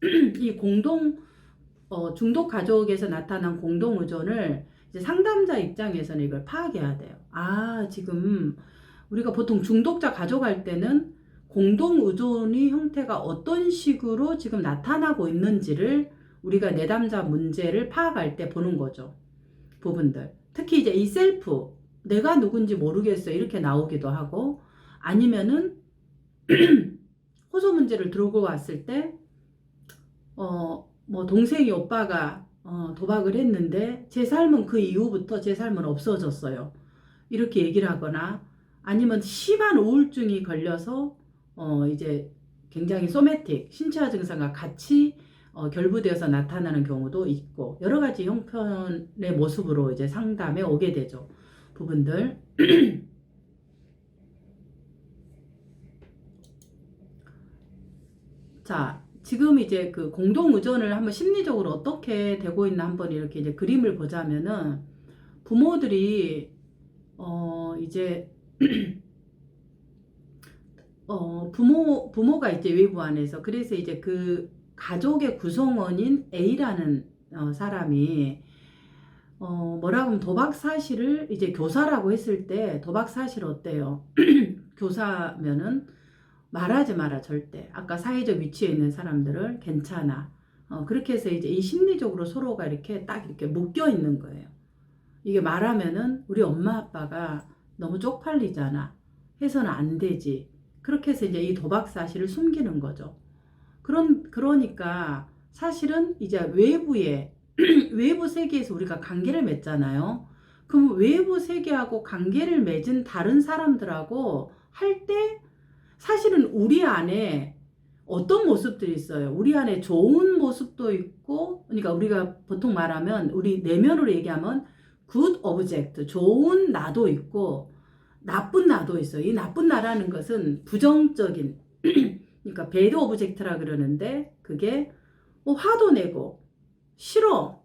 이 공동 어, 중독 가족에서 나타난 공동 의존을 이제 상담자 입장에서는 이걸 파악해야 돼요. 아, 지금 우리가 보통 중독자 가족할 때는 공동 의존의 형태가 어떤 식으로 지금 나타나고 있는지를 우리가 내담자 문제를 파악할 때 보는 거죠. 부분들. 특히 이제 이 셀프, 내가 누군지 모르겠어. 이렇게 나오기도 하고, 아니면은, 호소 문제를 들고 왔을 때, 어, 뭐, 동생이 오빠가, 어, 도박을 했는데, 제 삶은 그 이후부터 제 삶은 없어졌어요. 이렇게 얘기를 하거나, 아니면 심한 우울증이 걸려서, 어, 이제 굉장히 소매틱, 신체화 증상과 같이 어, 결부되어서 나타나는 경우도 있고 여러 가지 형편의 모습으로 이제 상담에 오게 되죠. 부분들. 자, 지금 이제 그 공동 의존을 한번 심리적으로 어떻게 되고 있나 한번 이렇게 이제 그림을 보자면은 부모들이 어 이제 어 부모 부모가 이제 외부 안에서 그래서 이제 그 가족의 구성원인 A라는 어, 사람이 어, 뭐라고 하면 도박 사실을 이제 교사라고 했을 때 도박 사실 어때요? 교사면은 말하지 마라 절대. 아까 사회적 위치에 있는 사람들을 괜찮아. 어, 그렇게 해서 이제 이 심리적으로 서로가 이렇게 딱 이렇게 묶여 있는 거예요. 이게 말하면은 우리 엄마 아빠가 너무 쪽팔리잖아. 해서는 안 되지. 그렇게 해서 이제 이 도박 사실을 숨기는 거죠. 그런 그러니까 사실은 이제 외부에 외부 세계에서 우리가 관계를 맺잖아요. 그럼 외부 세계하고 관계를 맺은 다른 사람들하고 할 때 사실은 우리 안에 어떤 모습들이 있어요. 우리 안에 좋은 모습도 있고, 그러니까 우리가 보통 말하면 우리 내면으로 얘기하면 good object, 좋은 나도 있고, 나쁜 나도 있어요. 이 나쁜 나라는 것은 부정적인 그러니까 배드 오브젝트라 그러는데 그게 뭐 화도 내고 싫어.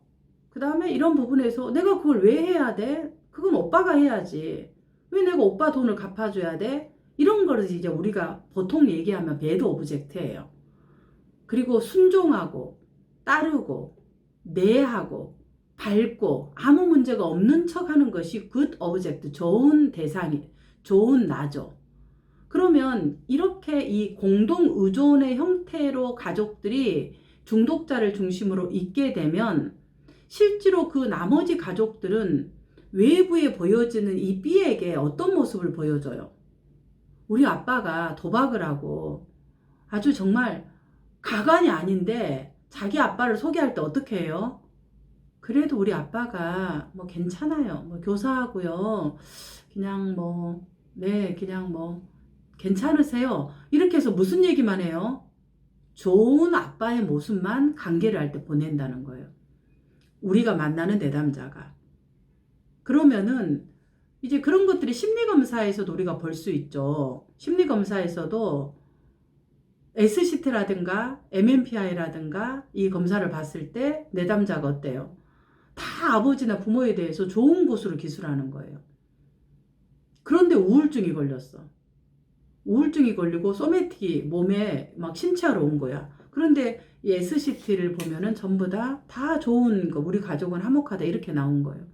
그 다음에 이런 부분에서 내가 그걸 왜 해야 돼? 그건 오빠가 해야지. 왜 내가 오빠 돈을 갚아줘야 돼? 이런 거를 이제 우리가 보통 얘기하면 배드 오브젝트예요. 그리고 순종하고 따르고 내하고 밝고 아무 문제가 없는 척 하는 것이 good object, 좋은 대상이, 좋은 나죠. 그러면 이렇게 이 공동 의존의 형태로 가족들이 중독자를 중심으로 있게 되면 실제로 그 나머지 가족들은 외부에 보여지는 이 B에게 어떤 모습을 보여줘요? 우리 아빠가 도박을 하고 아주 정말 가관이 아닌데 자기 아빠를 소개할 때 어떻게 해요? 그래도 우리 아빠가 뭐 괜찮아요. 뭐 교사하고요. 그냥 뭐, 네, 그냥 뭐, 괜찮으세요? 이렇게 해서 무슨 얘기만 해요? 좋은 아빠의 모습만 관계를 할 때 보낸다는 거예요. 우리가 만나는 내담자가. 그러면은 이제 그런 것들이 심리검사에서도 우리가 볼 수 있죠. 심리검사에서도 SCT라든가 MMPI라든가 이 검사를 봤을 때 내담자가 어때요? 다 아버지나 부모에 대해서 좋은 곳으로 기술하는 거예요. 그런데 우울증이 걸렸어. 우울증이 걸리고 소매틱이 몸에 막 신체화로 온 거야. 그런데 이 SCT를 보면은 전부 다, 다 좋은 거, 우리 가족은 화목하다 이렇게 나온 거예요.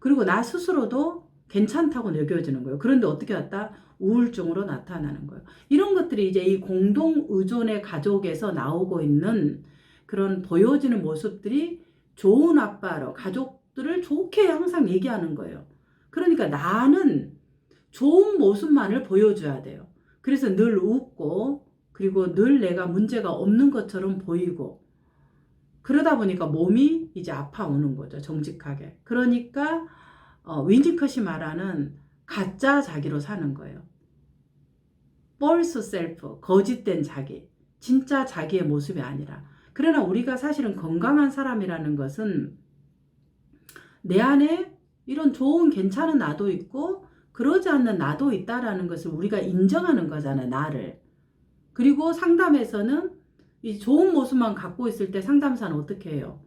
그리고 나 스스로도 괜찮다고 느껴지는 거예요. 그런데 어떻게 왔다? 우울증으로 나타나는 거예요. 이런 것들이 이제 이 공동 의존의 가족에서 나오고 있는 그런 보여지는 모습들이 좋은 아빠로 가족들을 좋게 항상 얘기하는 거예요. 그러니까 나는 좋은 모습만을 보여줘야 돼요. 그래서 늘 웃고 그리고 늘 내가 문제가 없는 것처럼 보이고 그러다 보니까 몸이 이제 아파오는 거죠. 정직하게. 그러니까 어, 윈지컷이 말하는 가짜 자기로 사는 거예요. false self, 거짓된 자기. 진짜 자기의 모습이 아니라. 그러나 우리가 사실은 건강한 사람이라는 것은 내 안에 이런 좋은 괜찮은 나도 있고 그러지 않는 나도 있다라는 것을 우리가 인정하는 거잖아, 나를. 그리고 상담에서는 이 좋은 모습만 갖고 있을 때 상담사는 어떻게 해요?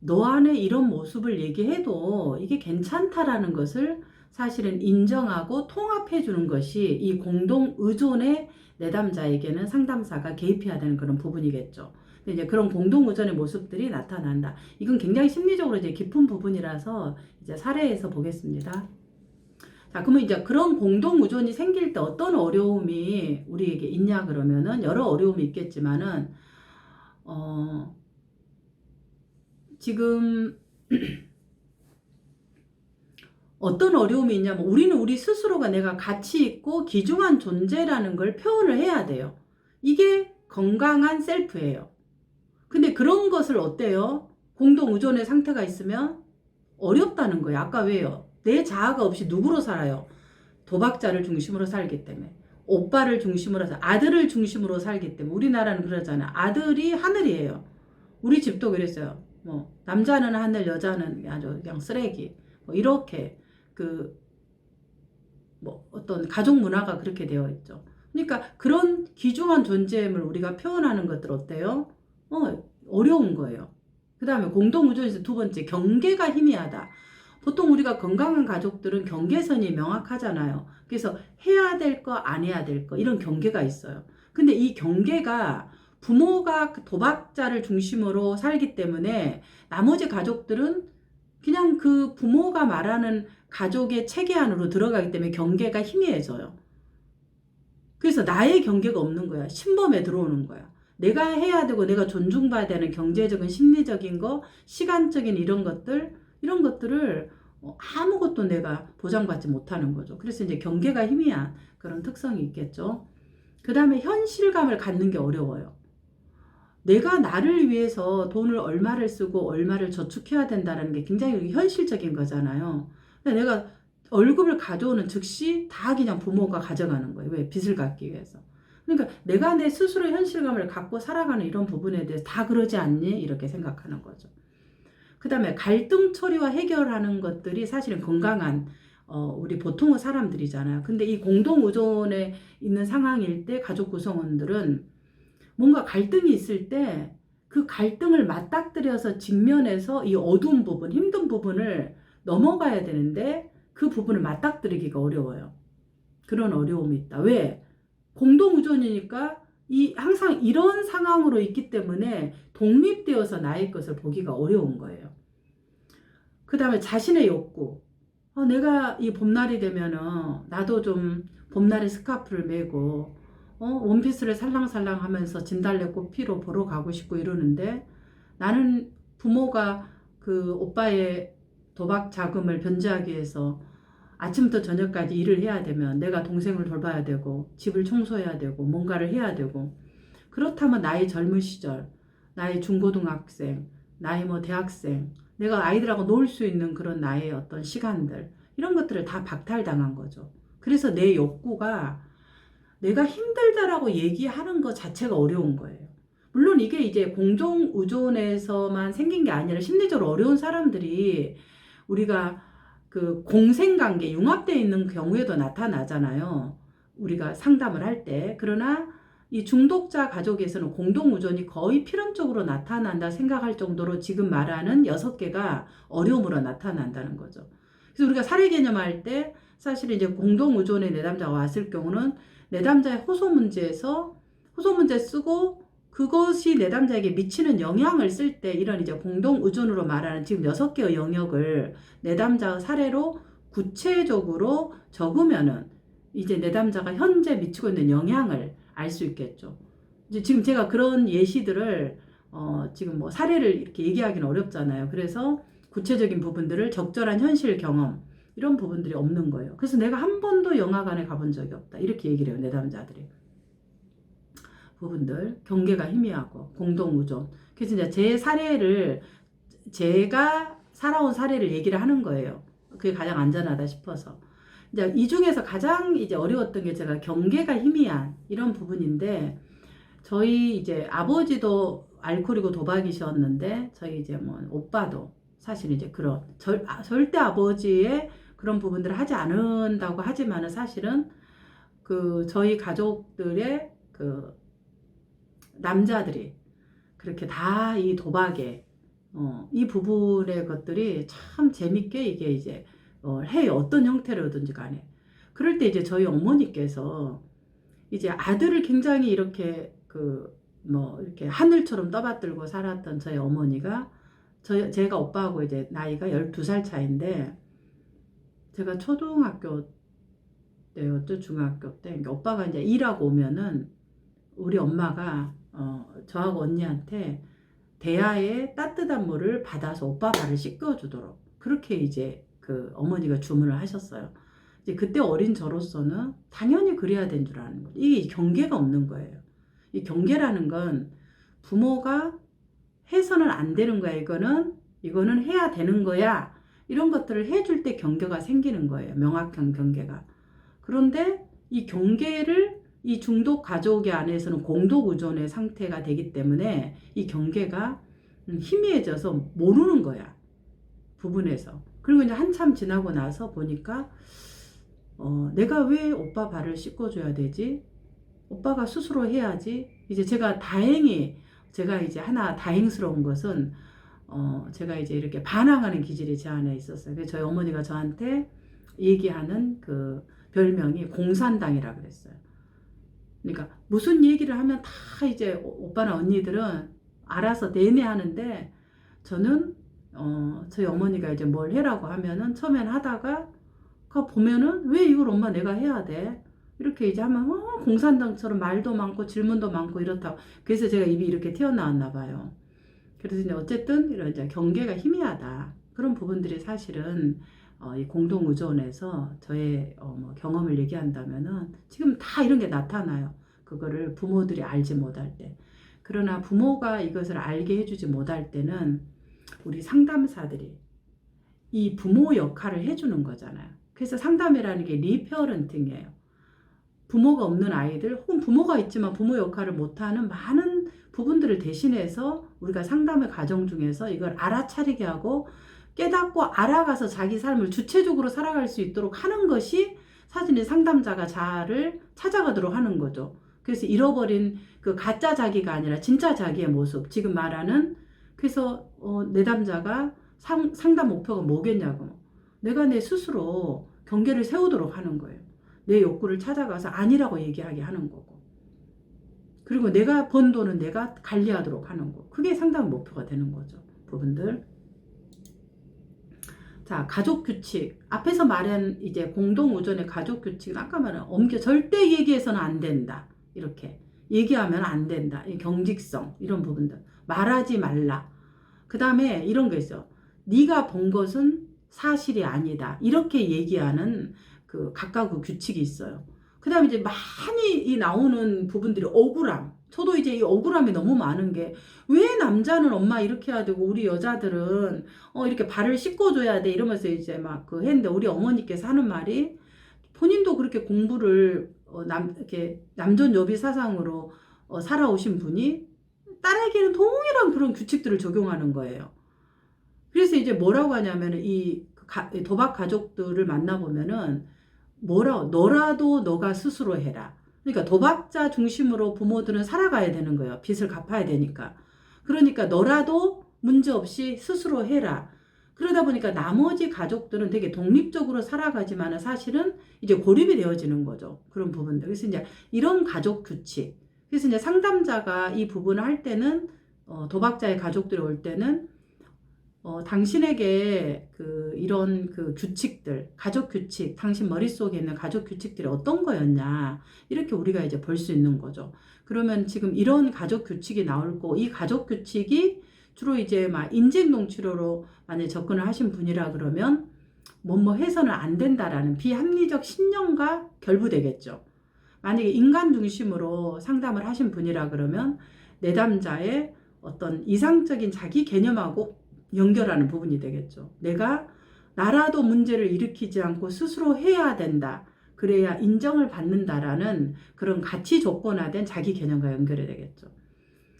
너 안에 이런 모습을 얘기해도 이게 괜찮다라는 것을 사실은 인정하고 통합해 주는 것이 이 공동 의존의 내담자에게는 상담사가 개입해야 되는 그런 부분이겠죠. 이제 그런 공동 의존의 모습들이 나타난다. 이건 굉장히 심리적으로 이제 깊은 부분이라서 이제 사례에서 보겠습니다. 자, 그러면 이제 그런 공동 의존이 생길 때 어떤 어려움이 우리에게 있냐 그러면은 여러 어려움이 있겠지만은 어 지금 어떤 어려움이 있냐면 우리는 우리 스스로가 내가 가치 있고 귀중한 존재라는 걸 표현을 해야 돼요. 이게 건강한 셀프예요. 근데 그런 것을 어때요? 공동 의존의 상태가 있으면 어렵다는 거예요. 아까 왜요? 내 자아가 없이 누구로 살아요? 도박자를 중심으로 살기 때문에. 오빠를 중심으로 살, 아들을 중심으로 살기 때문에. 우리나라는 그러잖아요. 아들이 하늘이에요. 우리 집도 그랬어요. 뭐, 남자는 하늘, 여자는 아주 그냥 쓰레기. 뭐, 이렇게, 그, 뭐, 어떤 가족 문화가 그렇게 되어 있죠. 그러니까 그런 귀중한 존재임을 우리가 표현하는 것들 어때요? 어, 어려운 거예요. 그 다음에 공동우존에서 두 번째, 경계가 희미하다. 보통 우리가 건강한 가족들은 경계선이 명확하잖아요. 그래서 해야 될 거, 안 해야 될 거, 이런 경계가 있어요. 근데 이 경계가 부모가 도박자를 중심으로 살기 때문에 나머지 가족들은 그냥 그 부모가 말하는 가족의 체계 안으로 들어가기 때문에 경계가 희미해져요. 그래서 나의 경계가 없는 거야. 신범에 들어오는 거야. 내가 해야 되고 내가 존중받아야 되는 경제적인 심리적인 거, 시간적인 이런 것들, 이런 것들을 어, 아무것도 내가 보장받지 못하는 거죠. 그래서 이제 경계가 희미한 그런 특성이 있겠죠. 그 다음에 현실감을 갖는 게 어려워요. 내가 나를 위해서 돈을 얼마를 쓰고 얼마를 저축해야 된다는 게 굉장히 현실적인 거잖아요. 내가 월급을 가져오는 즉시 다 그냥 부모가 가져가는 거예요. 왜? 빚을 갚기 위해서. 그러니까 내가 내 스스로 현실감을 갖고 살아가는 이런 부분에 대해서 다 그러지 않니? 이렇게 생각하는 거죠. 그 다음에 갈등 처리와 해결하는 것들이 사실은 건강한 어, 우리 보통의 사람들이잖아요. 근데 이 공동 의존에 있는 상황일 때 가족 구성원들은 뭔가 갈등이 있을 때 그 갈등을 맞닥뜨려서 직면해서 이 어두운 부분, 힘든 부분을 넘어가야 되는데 그 부분을 맞닥뜨리기가 어려워요. 그런 어려움이 있다. 왜? 공동 의존이니까 이 항상 이런 상황으로 있기 때문에 독립되어서 나의 것을 보기가 어려운 거예요. 그 다음에 자신의 욕구. 어, 내가 이 봄날이 되면은 나도 좀 봄날의 스카프를 메고 어, 원피스를 살랑살랑 하면서 진달래꽃 피로 보러 가고 싶고 이러는데 나는 부모가 그 오빠의 도박 자금을 변제하기 위해서 아침부터 저녁까지 일을 해야 되면 내가 동생을 돌봐야 되고 집을 청소해야 되고 뭔가를 해야 되고 그렇다면 나의 젊은 시절 나의 중고등학생 나의 뭐 대학생 내가 아이들하고 놀 수 있는 그런 나의 어떤 시간들 이런 것들을 다 박탈당한 거죠. 그래서 내 욕구가 내가 힘들다라고 얘기하는 것 자체가 어려운 거예요. 물론 이게 이제 공동 의존에서만 생긴 게 아니라 심리적으로 어려운 사람들이 우리가 그 공생 관계 융합되어 있는 경우에도 나타나잖아요. 우리가 상담을 할 때. 그러나 이 중독자 가족에서는 공동 의존이 거의 필연적으로 나타난다 생각할 정도로 지금 말하는 여섯 개가 어려움으로 나타난다는 거죠. 그래서 우리가 사례 개념할 때 사실 이제 공동 의존의 내담자가 왔을 경우는 내담자의 호소 문제에서 호소 문제 쓰고 그것이 내담자에게 미치는 영향을 쓸 때 이런 이제 공동 의존으로 말하는 지금 여섯 개의 영역을 내담자의 사례로 구체적으로 적으면은 이제 내담자가 현재 미치고 있는 영향을 알 수 있겠죠. 이제 지금 제가 그런 예시들을 어 지금 뭐 사례를 이렇게 얘기하기는 어렵잖아요. 그래서 구체적인 부분들을 적절한 현실 경험 이런 부분들이 없는 거예요. 그래서 내가 한 번도 영화관에 가본 적이 없다. 이렇게 얘기를 해요. 내담자들이. 부분들 경계가 희미하고 공동 우존. 그래서 이제 제 사례를 제가 살아온 사례를 얘기를 하는 거예요. 그게 가장 안전하다 싶어서. 이제 이 중에서 가장 이제 어려웠던 게 제가 경계가 희미한 이런 부분인데 저희 이제 아버지도 알코올이고 도박이셨는데 저희 이제 뭐 오빠도 사실 이제 그런 절, 아, 절대 아버지의 그런 부분들을 하지 않는다고 하지만은 사실은 그 저희 가족들의 그 남자들이 그렇게 다 이 도박에 어, 이 부분의 것들이 참 재밌게 이게 이제 어, 해요. 어떤 형태로든지 간에. 그럴 때 이제 저희 어머니께서 이제 아들을 굉장히 이렇게 그 뭐 이렇게 하늘처럼 떠받들고 살았던 저희 어머니가 저 제가 오빠하고 이제 나이가 12살 차인데 제가 초등학교 때였죠 중학교 때 그러니까 오빠가 이제 일하고 오면은 우리 엄마가 어 저하고 언니한테 대야에 따뜻한 물을 받아서 오빠 발을 씻겨주도록 그렇게 이제 그 어머니가 주문을 하셨어요. 이제 그때 어린 저로서는 당연히 그래야 된 줄 아는 거죠. 이게 경계가 없는 거예요. 이 경계라는 건 부모가 해서는 안 되는 거야. 이거는 이거는 해야 되는 거야. 이런 것들을 해줄 때 경계가 생기는 거예요. 명확한 경계가. 그런데 이 경계를 이 중독 가족의 안에서는 공동 의존의 상태가 되기 때문에 이 경계가 음, 희미해져서 모르는 거야. 부분에서. 그리고 이제 한참 지나고 나서 보니까 어, 내가 왜 오빠 발을 씻어줘야 되지? 오빠가 스스로 해야지. 이제 제가 다행히 제가 이제 하나 다행스러운 것은 어, 제가 이제 이렇게 반항하는 기질이 제 안에 있었어요. 그래서 저희 어머니가 저한테 얘기하는 그 별명이 공산당이라 그랬어요. 그러니까 무슨 얘기를 하면 다 이제 오- 오빠나 언니들은 알아서 내내 하는데 저는 어, 저희 어머니가 이제 뭘 해라고 하면은 처음엔 하다가 그 보면은 왜 이걸 엄마 내가 해야 돼? 이렇게 이제 하면 어, 공산당처럼 말도 많고 질문도 많고 이렇다고 그래서 제가 입이 이렇게 튀어나왔나 봐요. 그래서 이제 어쨌든 이런 이제 경계가 희미하다 그런 부분들이 사실은 어, 이 공동 의존에서 저의 어, 뭐 경험을 얘기한다면은 지금 다 이런 게 나타나요. 그거를 부모들이 알지 못할 때. 그러나 부모가 이것을 알게 해주지 못할 때는 우리 상담사들이 이 부모 역할을 해주는 거잖아요. 그래서 상담이라는 게 리페어런팅이에요. 부모가 없는 아이들 혹은 부모가 있지만 부모 역할을 못하는 많은 부분들을 대신해서 우리가 상담의 과정 중에서 이걸 알아차리게 하고 깨닫고 알아가서 자기 삶을 주체적으로 살아갈 수 있도록 하는 것이 사실은 상담자가 자아를 찾아가도록 하는 거죠. 그래서 잃어버린 그 가짜 자기가 아니라 진짜 자기의 모습. 지금 말하는 그래서 어, 내담자가 상, 상담 목표가 뭐겠냐고. 내가 내 스스로 경계를 세우도록 하는 거예요. 내 욕구를 찾아가서 아니라고 얘기하게 하는 거고. 그리고 내가 번 돈은 내가 관리하도록 하는 거. 그게 상담 목표가 되는 거죠. 부분들. 자, 가족 규칙. 앞에서 말한 이제 공동 의존의 가족 규칙은 아까 말한 엄격, 절대 얘기해서는 안 된다. 이렇게. 얘기하면 안 된다. 이 경직성. 이런 부분들. 말하지 말라. 그 다음에 이런 거 있어. 네가 본 것은 사실이 아니다. 이렇게 얘기하는 그 각각 규칙이 있어요. 그 다음에 이제 많이 이 나오는 부분들이 억울함. 저도 이제 이 억울함이 너무 많은 게 왜 남자는 엄마 이렇게 해야 되고 우리 여자들은 어 이렇게 발을 씻고줘야 돼 이러면서 이제 막 그 했는데 우리 어머니께서 하는 말이 본인도 그렇게 공부를 어, 남 이렇게 남존 여비 사상으로 어, 살아오신 분이 딸에게는 동일한 그런 규칙들을 적용하는 거예요. 그래서 이제 뭐라고 하냐면 이 도박 가족들을 만나보면은 뭐라 너라도 너가 스스로 해라. 그러니까 도박자 중심으로 부모들은 살아가야 되는 거예요. 빚을 갚아야 되니까. 그러니까 너라도 문제 없이 스스로 해라. 그러다 보니까 나머지 가족들은 되게 독립적으로 살아가지만 사실은 이제 고립이 되어지는 거죠. 그런 부분들. 그래서 이제 이런 가족 규칙. 그래서 이제 상담자가 이 부분을 할 때는 어, 도박자의 가족들이 올 때는 어, 당신에게 그 이런 그 규칙들, 가족 규칙, 당신 머릿속에 있는 가족 규칙들이 어떤 거였냐. 이렇게 우리가 이제 볼 수 있는 거죠. 그러면 지금 이런 가족 규칙이 나올 거, 이 가족 규칙이 주로 이제 막 인지행동 치료로 만약에 접근을 하신 분이라 그러면 뭐뭐 해서는 안 된다라는 비합리적 신념과 결부되겠죠. 만약에 인간 중심으로 상담을 하신 분이라 그러면 내담자의 어떤 이상적인 자기 개념하고 연결하는 부분이 되겠죠. 내가 나라도 문제를 일으키지 않고 스스로 해야 된다. 그래야 인정을 받는다라는 그런 가치 조건화된 자기 개념과 연결이 되겠죠.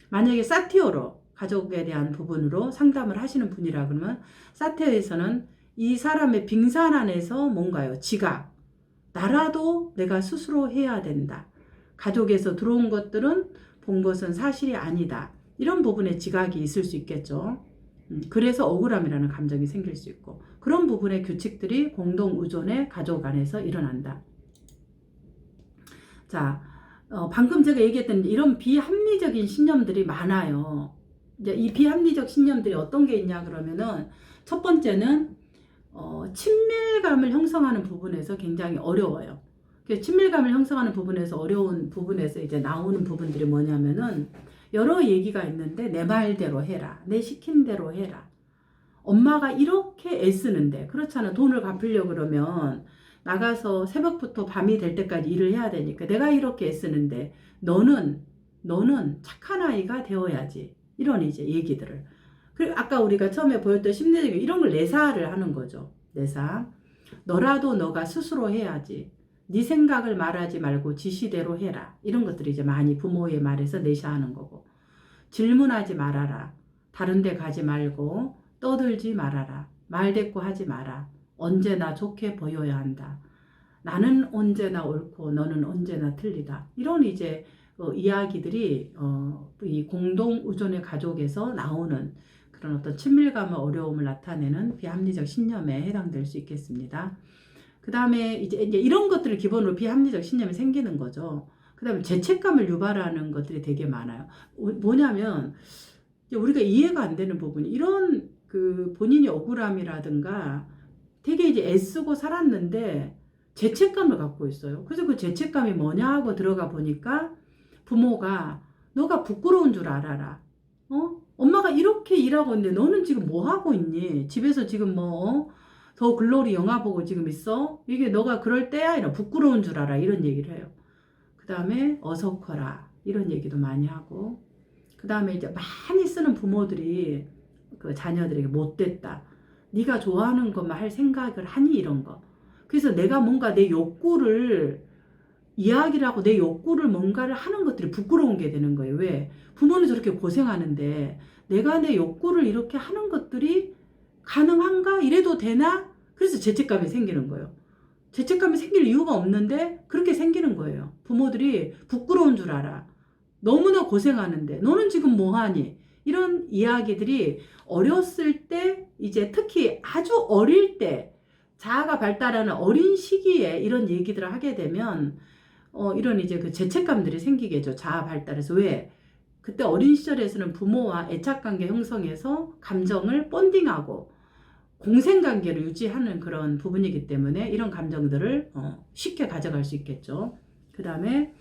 만약에 사티오로 가족에 대한 부분으로 상담을 하시는 분이라 그러면 사티오에서는 이 사람의 빙산 안에서 뭔가요? 지각. 나라도 내가 스스로 해야 된다. 가족에서 들어온 것들은 본 것은 사실이 아니다. 이런 부분에 지각이 있을 수 있겠죠. 음, 그래서 억울함이라는 감정이 생길 수 있고 그런 부분의 규칙들이 공동 의존의 가족 안에서 일어난다. 자, 어, 방금 제가 얘기했던 이런 비합리적인 신념들이 많아요. 이제 이 비합리적 신념들이 어떤 게 있냐 그러면은 첫 번째는 어, 친밀감을 형성하는 부분에서 굉장히 어려워요. 그 친밀감을 형성하는 부분에서 어려운 부분에서 이제 나오는 부분들이 뭐냐면은 여러 얘기가 있는데 내 말대로 해라. 내 시킨 대로 해라. 엄마가 이렇게 애쓰는데 그렇잖아. 돈을 갚으려 그러면 나가서 새벽부터 밤이 될 때까지 일을 해야 되니까 내가 이렇게 애쓰는데 너는 너는 착한 아이가 되어야지. 이런 이제 얘기들을. 그리고 아까 우리가 처음에 보였던 심리적 이런 걸 내사를 하는 거죠. 내사. 너라도 너가 스스로 해야지. 네 생각을 말하지 말고 지시대로 해라. 이런 것들이 이제 많이 부모의 말에서 내사하는 거고. 질문하지 말아라. 다른 데 가지 말고 떠들지 말아라. 말대꾸 하지 마라. 언제나 좋게 보여야 한다. 나는 언제나 옳고 너는 언제나 틀리다. 이런 이제 어, 이야기들이 어, 이 공동 의존의 가족에서 나오는 그런 어떤 친밀감의 어려움을 나타내는 비합리적 신념에 해당될 수 있겠습니다. 그 다음에 이제, 이런 것들을 기본으로 비합리적 신념이 생기는 거죠. 그 다음에 죄책감을 유발하는 것들이 되게 많아요. 뭐- 뭐냐면 우리가 이해가 안 되는 부분이 이런 그 본인이 억울함이라든가 되게 이제 애쓰고 살았는데 죄책감을 갖고 있어요. 그래서 그 죄책감이 뭐냐 하고 들어가 보니까 부모가 너가 부끄러운 줄 알아라. 어? 엄마가 이렇게 일하고 있는데 너는 지금 뭐 하고 있니? 집에서 지금 뭐, 어? 더 글로리 영화 보고 지금 있어? 이게 너가 그럴 때야? 이런 부끄러운 줄 알아. 이런 얘기를 해요. 그 다음에 어서 커라. 이런 얘기도 많이 하고. 그 다음에 이제 많이 쓰는 부모들이 그 자녀들에게 못됐다. 네가 좋아하는 것만 할 생각을 하니? 이런 거. 그래서 내가 뭔가 내 욕구를 이야기를 하고 내 욕구를 뭔가를 하는 것들이 부끄러운 게 되는 거예요. 왜? 부모는 저렇게 고생하는데 내가 내 욕구를 이렇게 하는 것들이 가능한가? 이래도 되나? 그래서 죄책감이 생기는 거예요. 죄책감이 생길 이유가 없는데 그렇게 생기는 거예요. 부모들이 부끄러운 줄 알아. 너무나 고생하는데 너는 지금 뭐 하니? 이런 이야기들이 어렸을 때 이제 특히 아주 어릴 때 자아가 발달하는 어린 시기에 이런 얘기들을 하게 되면 어, 이런 이제 그 죄책감들이 생기겠죠. 자아 발달에서. 왜? 그때 어린 시절에서는 부모와 애착관계 형성해서 감정을 본딩하고 공생관계를 유지하는 그런 부분이기 때문에 이런 감정들을 어, 쉽게 가져갈 수 있겠죠. 그 다음에